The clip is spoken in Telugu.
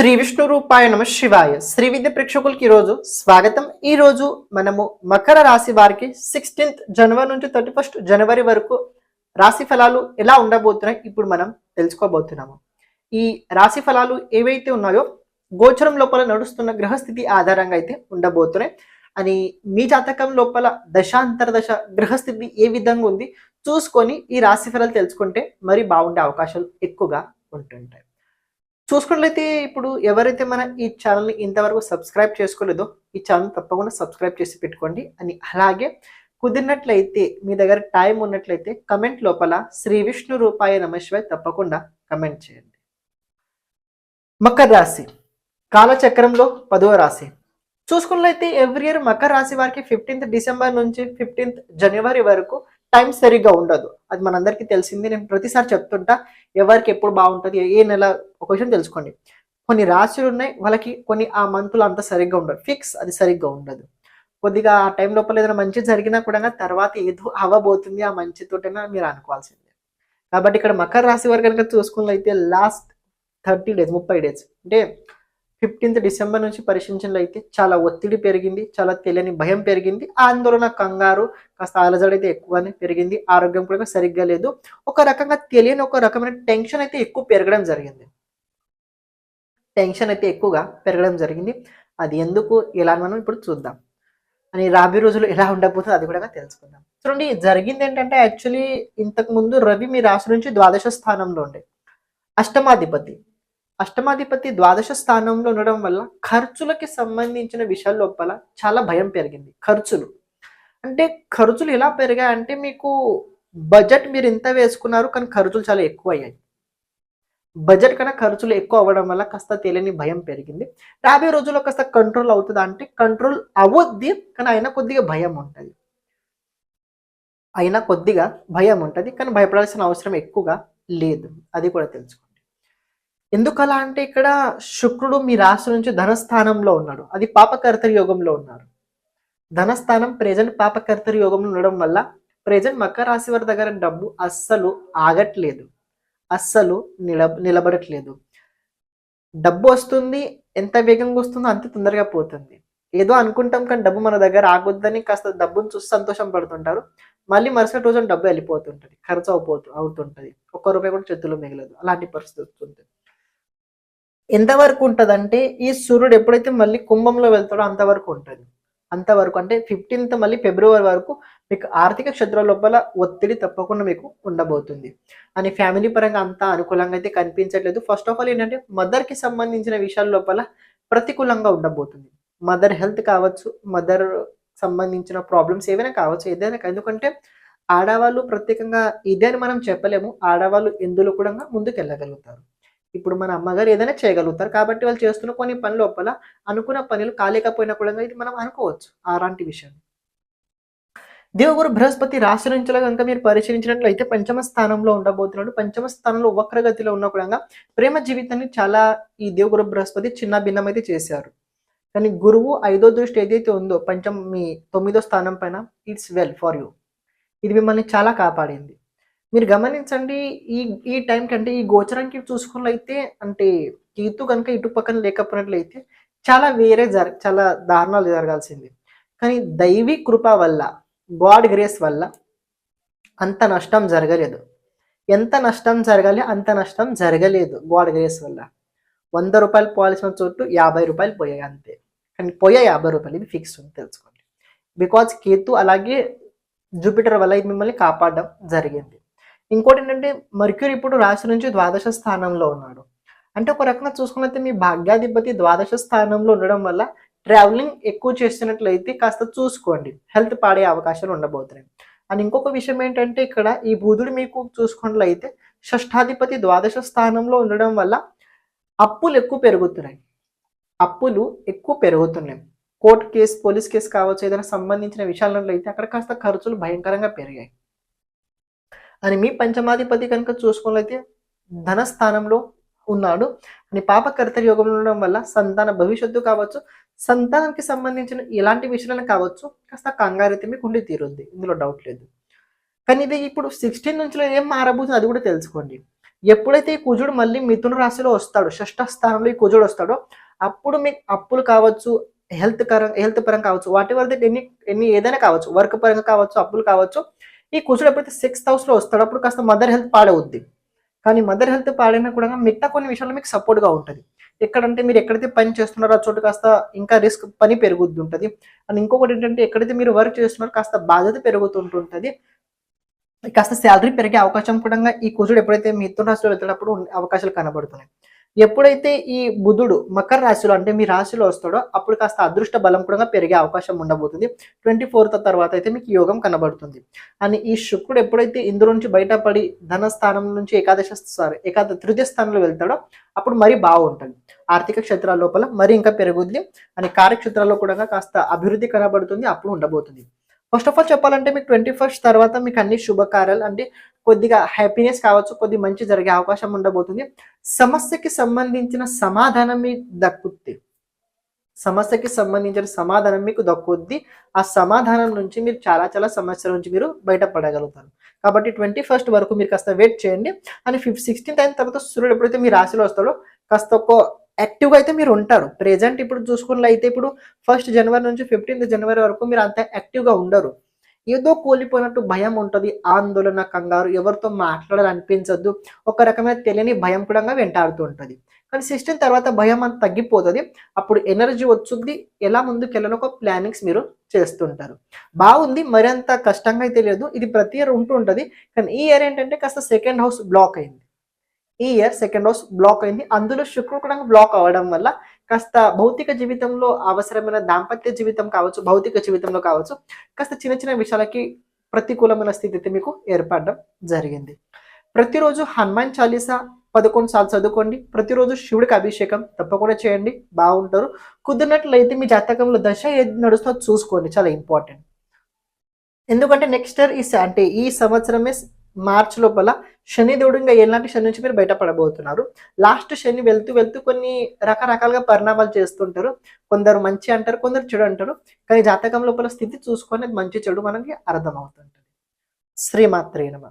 శ్రీ విష్ణు రూపాయ నమ శివాయ. శ్రీ విద్య ప్రేక్షకులకి ఈరోజు స్వాగతం. ఈ రోజు మనము మకర రాశి వారికి సిక్స్టీన్త్ జనవరి నుంచి థర్టీ ఫస్ట్ జనవరి వరకు రాశి ఫలాలు ఎలా ఉండబోతున్నాయి ఇప్పుడు మనం తెలుసుకోబోతున్నాము. ఈ రాశి ఫలాలు ఏవైతే ఉన్నాయో గోచరం లోపల నడుస్తున్న గ్రహస్థితి ఆధారంగా అయితే ఉండబోతున్నాయి. అని మీ జాతకం లోపల దశాంతర దశ గ్రహస్థితి ఏ విధంగా ఉంది చూసుకొని ఈ రాశి ఫలాలు తెలుసుకుంటే మరి బాగుండే అవకాశాలు ఎక్కువగా ఉంటుంటాయి. చూసుకున్నట్లయితే ఇప్పుడు ఎవరైతే మన ఈ ఛానల్ని ఇంతవరకు సబ్స్క్రైబ్ చేసుకోలేదో ఈ ఛానల్ తప్పకుండా సబ్స్క్రైబ్ చేసి పెట్టుకోండి. అని అలాగే కుదిరినట్లయితే మీ దగ్గర టైం ఉన్నట్లయితే కమెంట్ లోపల శ్రీ విష్ణు రూపాయ నమశివాయ్ తప్పకుండా కమెంట్ చేయండి. మకర రాశి. కాలచక్రంలో పదవ రాశి. చూసుకున్నట్లయితే ఎవ్రీ ఇయర్ మకర రాశి వారికి ఫిఫ్టీన్త్ డిసెంబర్ నుంచి ఫిఫ్టీన్త్ జనవరి వరకు టైం సరిగ్గా ఉండదు. అది మనందరికీ తెలిసింది. నేను ప్రతిసారి చెప్తుంటా ఎవరికి ఎప్పుడు బాగుంటుంది ఏ నెల ఒక విషయం తెలుసుకోండి. కొన్ని రాశులు ఉన్నాయి వాళ్ళకి కొన్ని ఆ మంతులు అంత సరిగ్గా ఉండదు. ఫిక్స్ అది సరిగ్గా ఉండదు. కొద్దిగా ఆ టైం లోపల ఏదైనా మంచి జరిగినా కూడా తర్వాత ఏదో అవ్వబోతుంది ఆ మంచితోటైనా మీరు అనుకోవాల్సిందే. కాబట్టి ఇక్కడ మకర రాశి వారు కనుక చూసుకున్నట్లయితే లాస్ట్ థర్టీ డేస్ ముప్పై డేస్ అంటే ఫిఫ్టీన్త్ డిసెంబర్ నుంచి పరిశీలించినట్లయితే చాలా ఒత్తిడి పెరిగింది చాలా తెలియని భయం పెరిగింది ఆందోళన కంగారు కాస్త అలజడి అయితే ఎక్కువనే పెరిగింది ఆరోగ్యం కూడా సరిగ్గా లేదు. ఒక రకంగా తెలియని ఒక రకమైన టెన్షన్ అయితే ఎక్కువ పెరగడం జరిగింది. టెన్షన్ అయితే ఎక్కువగా పెరగడం జరిగింది. అది ఎందుకు ఎలా అని మనం ఇప్పుడు చూద్దాం. అని రాబోయే రోజులు ఎలా ఉండబోతుందో అది కూడా తెలుసుకుందాం. చూడండి జరిగింది ఏంటంటే యాక్చువల్లీ ఇంతకు ముందు రవి మీ రాశి నుంచి ద్వాదశ స్థానంలో ఉండే. అష్టమాధిపతి. అష్టమాధిపతి ద్వాదశ స్థానంలో ఉండడం వల్ల ఖర్చులకి సంబంధించిన విషయాల లోపల చాలా భయం పెరిగింది. ఖర్చులు. అంటే ఖర్చులు ఎలా పెరిగాయంటే మీకు బడ్జెట్ మీరు ఇంత వేసుకున్నారు కానీ ఖర్చులు చాలా ఎక్కువ అయ్యాయి బడ్జెట్ కన్నా ఖర్చులు ఎక్కువ అవ్వడం వల్ల కాస్త తెలియని భయం పెరిగింది. రాబోయే రోజుల్లో కాస్త కంట్రోల్ అవుతుందా అంటే కంట్రోల్ అవ్వద్ది కానీ అయినా కొద్దిగా భయం ఉంటుంది. అయినా కొద్దిగా భయం ఉంటుంది కానీ భయపడాల్సిన అవసరం ఎక్కువగా లేదు. అది కూడా తెలుసుకోండి ఎందుకు అలా అంటే ఇక్కడ శుక్రుడు మీ రాశి నుంచి ధనస్థానంలో ఉన్నాడు. అది పాపకర్తరి యోగంలో ఉన్నారు. ధనస్థానం ప్రెజెంట్ పాపకర్తరి యోగంలో ఉండడం వల్ల ప్రెజెంట్ మకర రాశి వారి దగ్గర డబ్బు అస్సలు ఆగట్లేదు. అస్సలు నిల నిలబడట్లేదు. డబ్బు వస్తుంది ఎంత వేగంగా వస్తుందో అంత తొందరగా పోతుంది. ఏదో అనుకుంటాం కానీ డబ్బు మన దగ్గర ఆగొద్దని కాస్త డబ్బును చూసి సంతోషం పడుతుంటారు. మళ్ళీ మరుసటి రోజున డబ్బు వెళ్ళిపోతుంటది ఖర్చు అయిపోతు అవుతుంటుంది. ఒక్క రూపాయి కూడా చేతుల్లో మిగలదు. అలాంటి పరిస్థితి వస్తుంటుంది ఎంతవరకు ఉంటుందంటే ఈ సూర్యుడు ఎప్పుడైతే మళ్ళీ కుంభంలో వెళ్తాడో అంతవరకు ఉంటుంది. అంతవరకు అంటే ఫిఫ్టీన్త్ మళ్ళీ ఫిబ్రవరి వరకు మీకు ఆర్థిక క్షేత్రం లోపల ఒత్తిడి తప్పకుండా మీకు ఉండబోతుంది. అని ఫ్యామిలీ పరంగా అంతా అనుకూలంగా అయితే కనిపించట్లేదు. ఫస్ట్ ఆఫ్ ఆల్ ఏంటంటే మదర్కి సంబంధించిన విషయాల లోపల ప్రతికూలంగా ఉండబోతుంది. మదర్ హెల్త్ కావచ్చు మదర్ సంబంధించిన ప్రాబ్లమ్స్ ఏవైనా కావచ్చు ఏదైనా ఎందుకంటే ఆడవాళ్ళు ప్రత్యేకంగా ఇదే అని మనం చెప్పలేము. ఆడవాళ్ళు ఎందులో కూడా ముందుకు వెళ్ళగలుగుతారు ఇప్పుడు మన అమ్మగారు ఏదైనా చేయగలుగుతారు. కాబట్టి వాళ్ళు చేస్తున్న కొన్ని పని లోపల అనుకున్న పనులు కాలేకపోయినా కూడా ఇది మనం అనుకోవచ్చు అలాంటి విషయం. దేవగురు బృహస్పతి రాశి నుంచి కనుక మీరు పరిశీలించినట్లయితే పంచమ స్థానంలో ఉండబోతున్నాడు. పంచమ స్థానంలో వక్రగతిలో ఉన్న కూడా ప్రేమ జీవితాన్ని చాలా ఈ దేవగురు బృహస్పతి చిన్న భిన్నమైతే చేశారు. కానీ గురువు ఐదో దృష్టి ఏదైతే ఉందో పంచమ మీ తొమ్మిదో స్థానం పైన ఇట్స్ వెల్ ఫర్ యూ ఇది మిమ్మల్ని చాలా కాపాడింది. మీరు గమనించండి ఈ ఈ టైం కంటే ఈ గోచరానికి చూసుకున్నట్లయితే అంటే కేతు కనుక ఇటు పక్కన లేకపోయినట్లయితే చాలా వేరే జర చాలా దారుణాలు జరగాల్సింది. కానీ దైవీ కృప వల్ల గాడ్ గ్రేస్ వల్ల అంత నష్టం జరగలేదు. ఎంత నష్టం జరగాలి అంత నష్టం జరగలేదు గాడ్ గ్రేస్ వల్ల. వంద రూపాయలు పోవాల్సిన చోటు యాభై రూపాయలు పోయాయి అంతే. కానీ పోయా యాభై రూపాయలు ఇది ఫిక్స్ ఉంది తెలుసుకోండి. బికాజ్ కేతు అలాగే జూపిటర్ వల్ల ఇది మిమ్మల్ని కాపాడడం జరిగింది. ఇంకోటి ఏంటంటే మర్క్యూరి ఇప్పుడు రాశి నుంచి ద్వాదశ స్థానంలో ఉన్నాడు. అంటే ఒక రకంగా చూసుకున్నట్లయితే మీ భాగ్యాధిపతి ద్వాదశ స్థానంలో ఉండడం వల్ల ట్రావెలింగ్ ఎక్కువ చేస్తున్నట్లయితే కాస్త చూసుకోండి. హెల్త్ పాడే అవకాశాలు ఉండబోతున్నాయి. అండ్ ఇంకొక విషయం ఏంటంటే ఇక్కడ ఈ బుధుడు మీకు చూసుకున్నట్లయితే షష్ఠాధిపతి ద్వాదశ స్థానంలో ఉండడం వల్ల అప్పులు ఎక్కువ పెరుగుతున్నాయి. అప్పులు ఎక్కువ పెరుగుతున్నాయి. కోర్టు కేసు పోలీస్ కేసు కావచ్చు ఏదైనా సంబంధించిన విషయాలలో అయితే అక్కడ కాస్త ఖర్చులు భయంకరంగా పెరిగాయి. అని మీ పంచమాధిపతి కనుక చూసుకున్నట్లయితే ధన స్థానంలో ఉన్నాడు. అని పాప యోగంలో ఉండడం వల్ల సంతాన భవిష్యత్తు కావచ్చు సంతానానికి సంబంధించిన ఎలాంటి విషయాలను కావచ్చు కాస్త కంగారు అయితే మీకు ఉండి తీరుద్ది. ఇందులో డౌట్ లేదు. కానీ ఇది ఇప్పుడు సిక్స్టీన్ నుంచి ఏం మారబోతుంది అది కూడా తెలుసుకోండి. ఎప్పుడైతే ఈ కుజుడు మళ్ళీ మిథున రాశిలో వస్తాడు షష్ఠ స్థానంలో ఈ కుజుడు వస్తాడో అప్పుడు మీకు అప్పులు కావచ్చు హెల్త్ కరం హెల్త్ పరంగా కావచ్చు వాటి వల్ల ఎన్ని ఎన్ని ఏదైనా కావచ్చు వర్క్ పరంగా కావచ్చు అప్పులు కావచ్చు ఈ కుజుడు ఎప్పుడైతే సిక్స్త్ హౌస్లో వస్తాడో అప్పుడు కాస్త మదర్ హెల్త్ పాడవుద్ది. కానీ మదర్ హెల్త్ పాడైనా కూడా మిగతా కొన్ని విషయాల్లో మీకు సపోర్ట్గా ఉంటుంది. ఎక్కడంటే మీరు ఎక్కడైతే పని చేస్తున్నారో ఆ చోటు కాస్త ఇంకా రిస్క్ పని పెరుగుద్ది ఉంటుంది. అండ్ ఇంకొకటి ఏంటంటే ఎక్కడైతే మీరు వర్క్ చేస్తున్నారో కాస్త బాధ్యత పెరుగుతుంటుంటుంది కాస్త శాలరీ పెరిగే అవకాశం కూడా ఈ కుజుడు ఎప్పుడైతే మిథున రాశిలో వెళ్తున్నప్పుడు అవకాశాలు కనబడుతున్నాయి. ఎప్పుడైతే ఈ బుధుడు మకర రాశిలో అంటే మీ రాశిలో వస్తాడో అప్పుడు కాస్త అదృష్ట బలం కూడా పెరిగే అవకాశం ఉండబోతుంది. ట్వంటీ ఫోర్త్ తర్వాత అయితే మీకు యోగం కనబడుతుంది. అని ఈ శుక్రుడు ఎప్పుడైతే ఇందులో నుంచి బయటపడి ధన స్థానం నుంచి ఏకాదశ సారీ ఏకాద తృతీయ స్థానంలో వెళ్తాడో అప్పుడు మరీ బాగుంటుంది. ఆర్థిక క్షేత్రాల లోపల మరీ ఇంకా పెరుగుద్ది. అని కార్యక్షేత్రాల్లో కూడా కాస్త అభివృద్ధి కనబడుతుంది. అప్పుడు ఉండబోతుంది. ఫస్ట్ ఆఫ్ ఆల్ చెప్పాలంటే మీకు ట్వంటీ ఫస్ట్ తర్వాత మీకు అన్ని శుభకార్యాలు అంటే కొద్దిగా హ్యాపీనెస్ కావచ్చు కొద్ది మంచి జరిగే అవకాశం ఉండబోతుంది. సమస్యకి సంబంధించిన సమాధానం మీకు దక్కుద్ది. సమస్యకి సంబంధించిన సమాధానం మీకు దక్కుద్ది. ఆ సమాధానం నుంచి మీరు చాలా చాలా సమస్యల నుంచి మీరు బయటపడగలుగుతారు. కాబట్టి ట్వంటీ ఫస్ట్ వరకు మీరు కాస్త వెయిట్ చేయండి. అని ఫిఫ్త్ సిక్స్టీన్త్ అయిన తర్వాత సూర్యుడు ఎప్పుడైతే మీ రాశిలో వస్తాడో కాస్త ఒక యాక్టివ్గా అయితే మీరు ఉంటారు. ప్రెజెంట్ ఇప్పుడు చూసుకున్నట్లయితే ఇప్పుడు ఫస్ట్ జనవరి నుంచి ఫిఫ్టీన్త్ జనవరి వరకు మీరు అంత యాక్టివ్గా ఉండరు. ఏదో కోల్పోయినట్టు భయం ఉంటుంది ఆందోళన కంగారు ఎవరితో మాట్లాడాలనిపించద్దు. ఒక రకమైన తెలియని భయం కూడా వెంటాడుతూ ఉంటుంది. కానీ సిక్స్టీన్ తర్వాత భయం అంత తగ్గిపోతుంది. అప్పుడు ఎనర్జీ వచ్చుద్ది ఎలా ముందుకు ఒక ప్లానింగ్స్ మీరు చేస్తుంటారు. బాగుంది మరింత కష్టంగా అయితే లేదు. ఇది ప్రతి ఇయర్ ఉంటూ ఉంటుంది. కానీ ఈ ఇయర్ ఏంటంటే కాస్త సెకండ్ హౌస్ బ్లాక్ అయింది. ఈ ఇయర్ సెకండ్ హౌస్ బ్లాక్ అయింది. అందులో శుక్రుడు కూడా బ్లాక్ అవ్వడం వల్ల కాస్త భౌతిక జీవితంలో అవసరమైన దాంపత్య జీవితం కావచ్చు భౌతిక జీవితంలో కావచ్చు కాస్త చిన్న చిన్న విషయాలకి ప్రతికూలమైన స్థితి మీకు ఏర్పడడం జరిగింది. ప్రతిరోజు హనుమాన్ చాలీసా పదకొండు సార్లు చదువుకోండి ప్రతిరోజు శివుడికి అభిషేకం తప్పకుండా చేయండి బాగుంటారు. కుదిరినట్లయితే మీ జాతకంలో దశ ఏది నడుస్తుందో చూసుకోండి చాలా ఇంపార్టెంట్. ఎందుకంటే నెక్స్ట్ ఇయర్ ఈ అంటే ఈ సంవత్సరమే మార్చ్ లోపల శని దేవుడు ఇంకా ఎలాంటి శని నుంచి మీరు బయటపడబోతున్నారు? లాస్ట్ శని వెళ్తూ వెళ్తూ కొన్ని రకరకాలుగా పరిణామాలు చేస్తుంటారు. కొందరు మంచి అంటారు కొందరు చెడు అంటారు. కానీ జాతకం లోపల స్థితి చూసుకొని మంచి చెడు మనకి అర్థమవుతుంటుంది. శ్రీమాత్రే నమ.